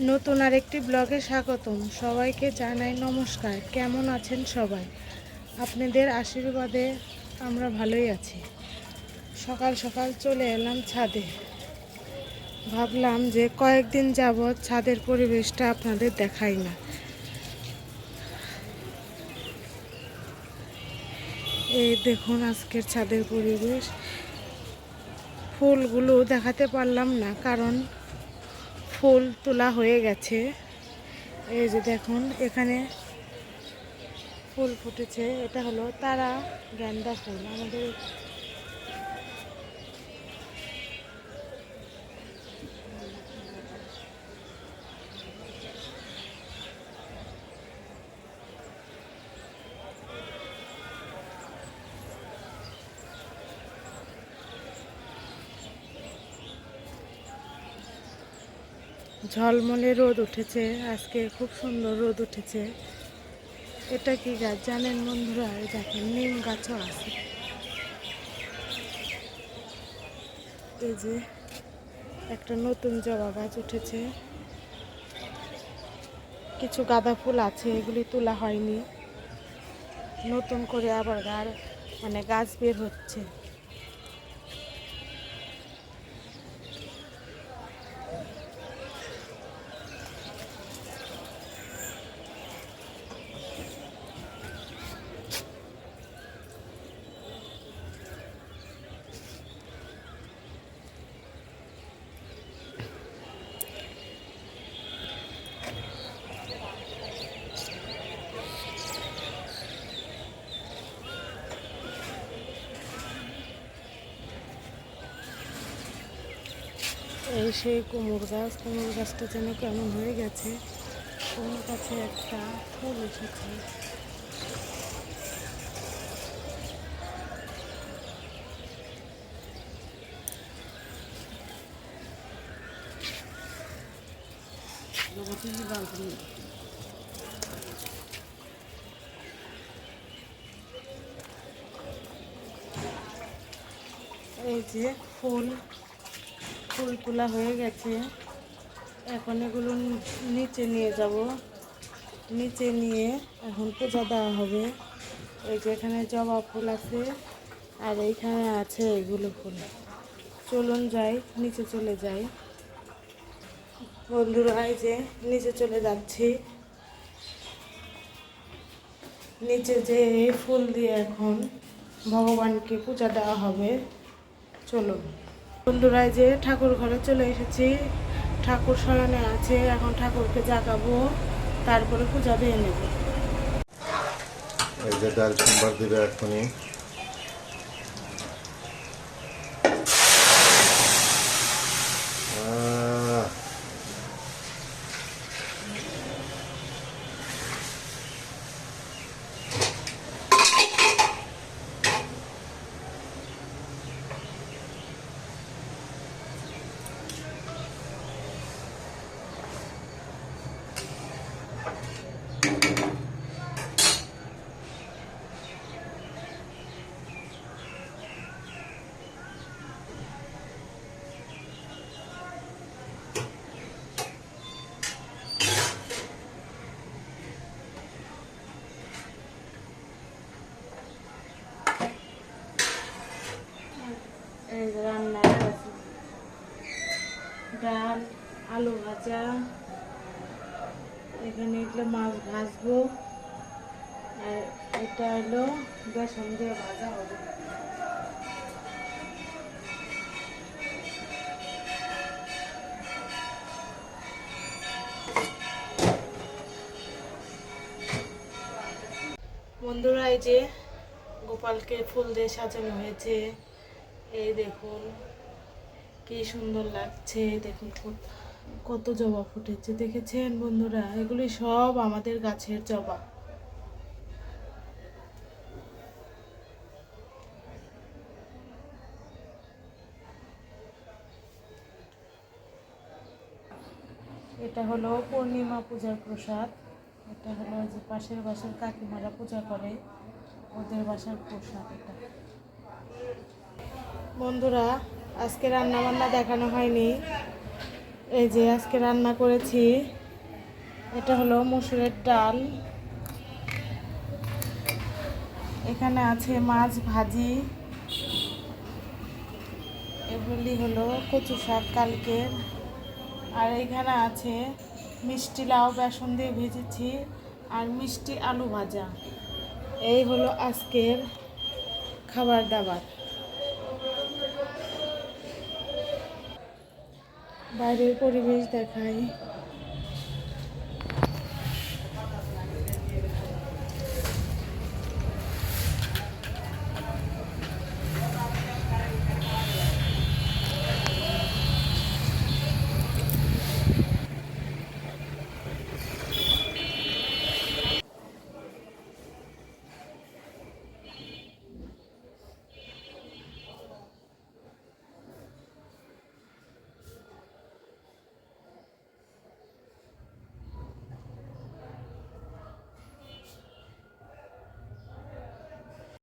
নতুন আরেকটি ব্লগে স্বাগতম। সবাইকে জানাই নমস্কার। কেমন আছেন সবাই? আপনাদের আশীর্বাদে আমরা ভালোই আছি। সকাল সকাল চলে এলাম ছাদে। ভাবলাম যে কয়েকদিন যাবৎ ছাদের পরিবেশটা আপনাদের দেখাই না। এই দেখুন আজকের ছাদের পরিবেশ। ফুলগুলো দেখাতে পারলাম না, কারণ ফুল তোলা হয়ে গেছে। এই যে দেখুন, এখানে ফুল ফুটেছে। এটা হলো তারা গ্যান্দা ফুল। আমাদের ঝলমলে রোদ উঠেছে, আজকে খুব সুন্দর রোদ উঠেছে। এটা কি গাছ জানেন বন্ধুরা? দেখেন, নিম গাছও আছে। এই যে একটা নতুন জবা গাছ উঠেছে। কিছু গাঁদা ফুল আছে, এগুলি তোলা হয়নি। নতুন করে আবার গাছ মানে গাছ বের হচ্ছে। এই সেই কুমড় গাছ কুমড় গাছটা যেন কেমন হয়ে গেছে। কুমড় গাছে একটা ফুল এসেছে। এই যে ফুল ফুল তোলা হয়ে গেছে। এখন এগুলো নিচে নিয়ে যাব। নিচে নিয়ে এখন পূজা দেওয়া হবে। এই যে এখানে জবা ফুল আছে আর এইখানে আছে এগুলো ফুল। চলুন যাই, নিচে চলে যাই। বন্ধুরা, এই যে নিচে চলে যাচ্ছি। নিচে যে ফুল দিয়ে এখন ভগবানকে পূজা দেওয়া হবে। চলুন। বন্ধুরা যে ঠাকুর ঘরে চলে এসেছি। ঠাকুর সরানে আছে, এখন ঠাকুরকে জাগাবো, তারপরে পূজা দিয়ে নেব। এই যে দিবে এখনই আহ, এই যে রান্না আছে ডাল আলু ভাজা। এখানে এগুলো মাছ ভাজবো। আর এটা হলো বেসন দিয়ে ভাজা হবে। বন্ধুরা যে গোপালকে ফুল দিয়ে সাজানো হয়েছে। এই দেখুন, কি সুন্দর লাগছে। দেখুন কত- কত জবা ফুটেছে, দেখেছেন বন্ধুরা? এগুলি সব আমাদের গাছের জবা এটা হলো পূর্ণিমা পূজার প্রসাদ। এটা হলো যে পাশের বাসার কাকিমারা পূজা করে। ওদের বাসার প্রসাদ এটা। বন্ধুরা, আজকে রান্না বান্না দেখানো হয়নি। এই যে আজকে রান্না করেছি, এটা হলো মসুরের ডাল। এখানে আছে মাছ ভাজি। এগুলি হলো কচু শাক কালকের আর এখানে আছে মিষ্টি লাউ বেসন দিয়ে ভেজেছি আর মিষ্টি আলু ভাজা। এই হলো আজকের খাবার দাবার। বাইরের পরিবেশ দেখাই